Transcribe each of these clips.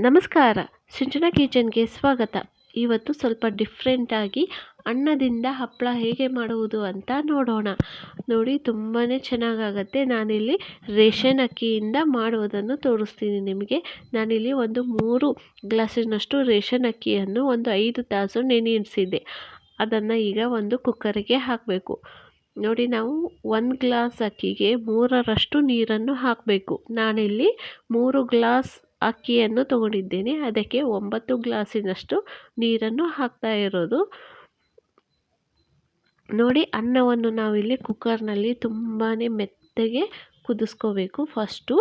ನಮಸ್ಕಾರ. ಸಿಂಚನ ಕಿಚನ್ಗೆ ಸ್ವಾಗತ. ಇವತ್ತು ಸ್ವಲ್ಪ ಡಿಫ್ರೆಂಟಾಗಿ ಅನ್ನದಿಂದ ಹಪ್ಪಳ ಹೇಗೆ ಮಾಡುವುದು ಅಂತ ನೋಡೋಣ. ನೋಡಿ ತುಂಬಾ ಚೆನ್ನಾಗಾಗತ್ತೆ. ನಾನಿಲ್ಲಿ ರೇಷನ್ ಅಕ್ಕಿಯಿಂದ ಮಾಡುವುದನ್ನು ತೋರಿಸ್ತೀನಿ ನಿಮಗೆ. ನಾನಿಲ್ಲಿ ಒಂದು ಮೂರು ಗ್ಲಾಸಿನಷ್ಟು ರೇಷನ್ ಅಕ್ಕಿಯನ್ನು ಒಂದು ಐದು ತಾಸು ನೆನೆಯಿಸಿದ್ದೆ ಅದನ್ನು ಈಗ ಒಂದು ಕುಕ್ಕರಿಗೆ ಹಾಕಬೇಕು. ನೋಡಿ, ನಾವು ಒಂದು ಗ್ಲಾಸ್ ಅಕ್ಕಿಗೆ ಮೂರರಷ್ಟು ನೀರನ್ನು ಹಾಕಬೇಕು. ನಾನಿಲ್ಲಿ ಮೂರು ಗ್ಲಾಸ್ ಅಕ್ಕಿಯನ್ನು ತೊಗೊಂಡಿದ್ದೇನೆ. ಅದಕ್ಕೆ ಒಂಬತ್ತು ಗ್ಲಾಸಿನಷ್ಟು ನೀರನ್ನು ಹಾಕ್ತಾ ಇರೋದು. ನೋಡಿ, ಅನ್ನವನ್ನು ನಾವಿಲ್ಲಿ ಕುಕ್ಕರ್ನಲ್ಲಿ ತುಂಬಾ ಮೆತ್ತಗೆ ಕುದಿಸ್ಕೋಬೇಕು ಫಸ್ಟು.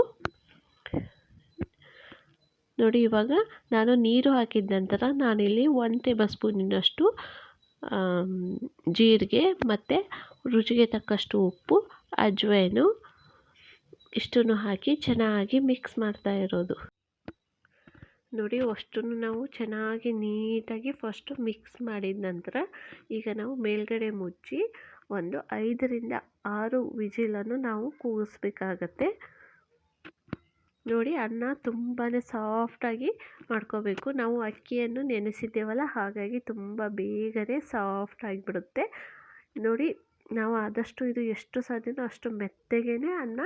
ನೋಡಿ, ಇವಾಗ ನಾನು ನೀರು ಹಾಕಿದ ನಂತರ ನಾನಿಲ್ಲಿ ಒನ್ ಟೇಬಲ್ ಸ್ಪೂನಿನಷ್ಟು ಜೀರಿಗೆ ಮತ್ತು ರುಚಿಗೆ ತಕ್ಕಷ್ಟು ಉಪ್ಪು ಅಜ್ವೈನು ಇಷ್ಟನ್ನು ಹಾಕಿ ಚೆನ್ನಾಗಿ ಮಿಕ್ಸ್ ಮಾಡ್ತಾ ಇರೋದು. ನೋಡಿ ಅಷ್ಟನ್ನು ನಾವು ಚೆನ್ನಾಗಿ ನೀಟಾಗಿ ಫಸ್ಟು ಮಿಕ್ಸ್ ಮಾಡಿದ ನಂತರ ಈಗ ನಾವು ಮೇಲ್ಗಡೆ ಮುಚ್ಚಿ ಒಂದು ಐದರಿಂದ ಆರು ವಿಜಿಲನ್ನು ನಾವು ಕೂಗಿಸ್ಬೇಕಾಗತ್ತೆ. ನೋಡಿ ಅನ್ನ ತುಂಬಾ ಸಾಫ್ಟಾಗಿ ಮಾಡ್ಕೋಬೇಕು. ನಾವು ಅಕ್ಕಿಯನ್ನು ನೆನೆಸಿದ್ದೇವಲ್ಲ ಹಾಗಾಗಿ ತುಂಬ ಬೇಗನೆ ಸಾಫ್ಟ್ ಆಗಿಬಿಡುತ್ತೆ. ನೋಡಿ ನಾವು ಆದಷ್ಟು ಇದು ಎಷ್ಟು ಸಾಧ್ಯನೋ ಅಷ್ಟು ಮೆತ್ತಗೆ ಅನ್ನ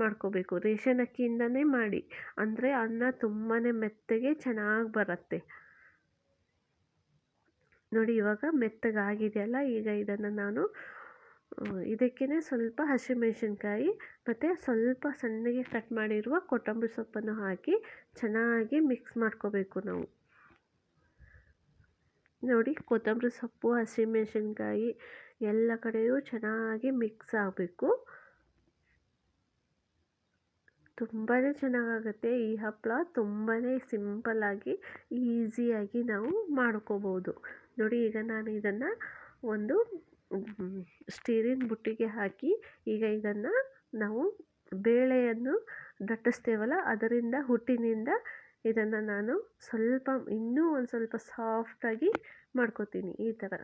ಮಾಡ್ಕೋಬೇಕು. ರೇಷನ್ ಅಕ್ಕಿಯಿಂದನೇ ಮಾಡಿ. ಅಂದರೆ ಅನ್ನ ತುಂಬಾ ಮೆತ್ತಗೆ ಚೆನ್ನಾಗಿ ಬರುತ್ತೆ. ನೋಡಿ ಇವಾಗ ಮೆತ್ತಗಾಗಿದೆಯಲ್ಲ, ಈಗ ಇದನ್ನು ನಾನು ಇದಕ್ಕೇ ಸ್ವಲ್ಪ ಹಸಿಮೆಣಸಿನ್ಕಾಯಿ ಮತ್ತು ಸ್ವಲ್ಪ ಸಣ್ಣಗೆ ಕಟ್ ಮಾಡಿರುವ ಕೊತ್ತಂಬರಿ ಸೊಪ್ಪನ್ನು ಹಾಕಿ ಚೆನ್ನಾಗಿ ಮಿಕ್ಸ್ ಮಾಡ್ಕೋಬೇಕು ನಾವು. ನೋಡಿ ಕೊತ್ತಂಬರಿ ಸೊಪ್ಪು ಹಸಿಮೆಣಸಿನ್ಕಾಯಿ ಎಲ್ಲ ಕಡೆಯೂ ಚೆನ್ನಾಗಿ ಮಿಕ್ಸ್ ಆಗಬೇಕು. ತುಂಬಾ ಚೆನ್ನಾಗಾಗುತ್ತೆ ಈ ಹಪ್ಪಳ ತುಂಬಾ ಸಿಂಪಲ್ಲಾಗಿ ಈಸಿಯಾಗಿ ನಾವು ಮಾಡ್ಕೋಬೋದು. ನೋಡಿ ಈಗ ನಾನು ಇದನ್ನು ಒಂದು ಸ್ಟೀರಿನ ಬುಟ್ಟಿಗೆ ಹಾಕಿ ಈಗ ಇದನ್ನು ನಾವು ಬೇಳೆಯನ್ನು ದಟ್ಟಿಸ್ತೇವಲ್ಲ ಅದರಿಂದ ಹುಟ್ಟಿನಿಂದ ಇದನ್ನು ನಾನು ಸ್ವಲ್ಪ, ಇನ್ನೂ ಒಂದು ಸ್ವಲ್ಪ ಸಾಫ್ಟಾಗಿ ಮಾಡ್ಕೋತೀನಿ ಈ ಥರ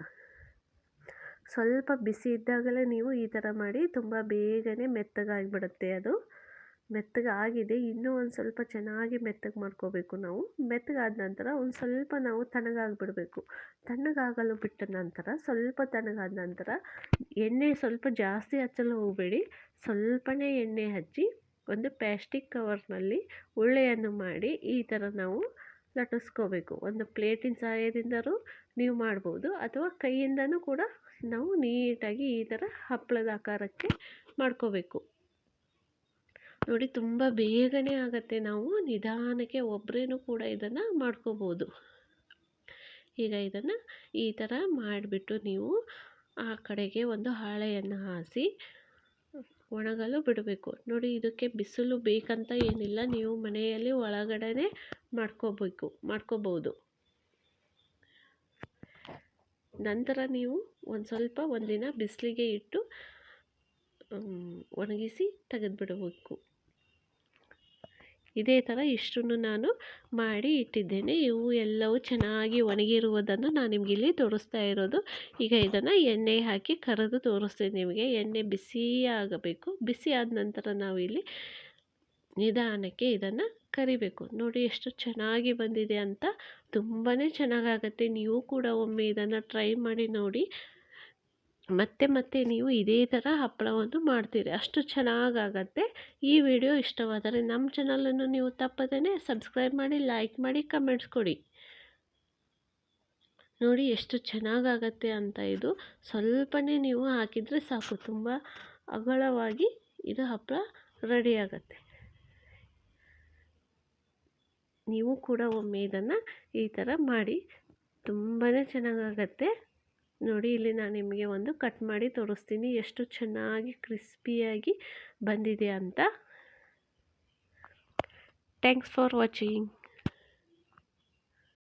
ಸ್ವಲ್ಪ ಬಿಸಿ ಇದ್ದಾಗಲೇ ನೀವು ಈ ಥರ ಮಾಡಿ ತುಂಬ ಬೇಗನೆ ಮೆತ್ತಗಾಗಿಬಿಡುತ್ತೆ ಅದು. ಮೆತ್ತಗಾಗಿದೆ, ಇನ್ನೂ ಒಂದು ಸ್ವಲ್ಪ ಚೆನ್ನಾಗಿ ಮೆತ್ತಗೆ ಮಾಡ್ಕೋಬೇಕು ನಾವು. ಮೆತ್ತಗಾದ ನಂತರ ಒಂದು ಸ್ವಲ್ಪ ನಾವು ತಣ್ಣಗಾಗಿಬಿಡಬೇಕು. ತಣ್ಣಗಾಗಲು ಬಿಟ್ಟ ನಂತರ, ಸ್ವಲ್ಪ ತಣ್ಣಗಾದ ನಂತರ ಎಣ್ಣೆ ಸ್ವಲ್ಪ ಜಾಸ್ತಿ ಹಚ್ಚಲು ಹೋಗಬೇಡಿ. ಸ್ವಲ್ಪನೇ ಎಣ್ಣೆ ಹಚ್ಚಿ ಒಂದು ಪ್ಲಾಸ್ಟಿಕ್ ಕವರ್ನಲ್ಲಿ ಉಳ್ಳೆಯನ್ನು ಮಾಡಿ ಈ ಥರ ನಾವು ಲಟ್ಟಿಸ್ಕೋಬೇಕು. ಒಂದು ಪ್ಲೇಟಿನ ಸಹಾಯದಿಂದಲೂ ನೀವು ಮಾಡ್ಬೋದು, ಅಥವಾ ಕೈಯಿಂದನೂ ಕೂಡ ನಾವು ನೀಟಾಗಿ ಈ ಥರ ಹಪ್ಪಳದ ಆಕಾರಕ್ಕೆ ಮಾಡ್ಕೋಬೇಕು. ನೋಡಿ, ತುಂಬ ಬೇಗನೆ ಆಗುತ್ತೆ ನಾವು, ನಿಧಾನಕ್ಕೆ ಒಬ್ಬರೇನೂ ಕೂಡ ಇದನ್ನು ಮಾಡ್ಕೋಬೋದು. ಈಗ ಇದನ್ನು ಈ ಥರ ಮಾಡಿಬಿಟ್ಟು ನೀವು ಆ ಕಡೆಗೆ ಒಂದು ಹಾಳೆಯನ್ನು ಹಾಸಿ ಒಣಗಲು ಬಿಡಬೇಕು. ನೋಡಿ, ಇದಕ್ಕೆ ಬಿಸಿಲು ಬೇಕಂತ ಏನಿಲ್ಲ. ನೀವು ಮನೆಯಲ್ಲಿ ಒಳಗಡೆನೆ ಮಾಡ್ಕೋಬೇಕು, ಮಾಡ್ಕೋಬೋದು. ನಂತರ ನೀವು ಒಂದು ಸ್ವಲ್ಪ ಒಂದಿನ ಬಿಸಿಲಿಗೆ ಇಟ್ಟು ಒಣಗಿಸಿ ತೆಗೆದುಬಿಡಬೇಕು. ಇದೇ ಥರ ಇಷ್ಟನ್ನು ನಾನು ಮಾಡಿ ಇಟ್ಟಿದ್ದೇನೆ. ಇವು ಎಲ್ಲವೂ ಚೆನ್ನಾಗಿ ಒಣಗಿರುವುದನ್ನು ನಾನು ನಿಮಗೆ ಇಲ್ಲಿ ತೋರಿಸ್ತಾ ಇರೋದು. ಈಗ ಇದನ್ನು ಎಣ್ಣೆ ಹಾಕಿ ಕರೆದು ತೋರಿಸ್ತೀನಿ ನಿಮಗೆ. ಎಣ್ಣೆ ಬಿಸಿ ಆಗಬೇಕು ಬಿಸಿ ಆದ ನಂತರ ನಾವು ಇಲ್ಲಿ ನಿಧಾನಕ್ಕೆ ಇದನ್ನು ಕರಿಬೇಕು. ನೋಡಿ ಎಷ್ಟು ಚೆನ್ನಾಗಿ ಬಂದಿದೆ ಅಂತ ತುಂಬಾ ಚೆನ್ನಾಗಾಗತ್ತೆ. ನೀವು ಕೂಡ ಒಮ್ಮೆ ಇದನ್ನು ಟ್ರೈ ಮಾಡಿ ನೋಡಿ. ಮತ್ತೆ ಮತ್ತೆ ನೀವು ಇದೇ ಥರ ಹಪ್ಪಳವನ್ನು ಮಾಡ್ತೀರಿ. ಅಷ್ಟು ಚೆನ್ನಾಗಾಗತ್ತೆ. ಈ ವಿಡಿಯೋ ಇಷ್ಟವಾದರೆ ನಮ್ಮ ಚಾನಲನ್ನು ನೀವು ತಪ್ಪದೇ ಸಬ್ಸ್ಕ್ರೈಬ್ ಮಾಡಿ, ಲೈಕ್ ಮಾಡಿ, ಕಮೆಂಟ್ಸ್ ಕೊಡಿ. ನೋಡಿ ಎಷ್ಟು ಚೆನ್ನಾಗಾಗತ್ತೆ ಅಂತ ಇದು. ಸ್ವಲ್ಪನೇ ನೀವು ಹಾಕಿದರೆ ಸಾಕು. ತುಂಬ ಅಗಲವಾಗಿ ಇದು ಹಪ್ಪಳ ರೆಡಿ ಆಗುತ್ತೆ. ನೀವು ಕೂಡ ಒಮ್ಮೆ ಇದನ್ನು ಈ ಥರ ಮಾಡಿ. ತುಂಬಾ ಚೆನ್ನಾಗಾಗತ್ತೆ. ನೋಡಿ ಇಲ್ಲಿ ನಾನು ನಿಮಗೆ ಒಂದು ಕಟ್ ಮಾಡಿ ತೋರಿಸ್ತೀನಿ ಎಷ್ಟು ಚೆನ್ನಾಗಿ ಕ್ರಿಸ್ಪಿಯಾಗಿ ಬಂದಿದೆ ಅಂತ. Thanks for watching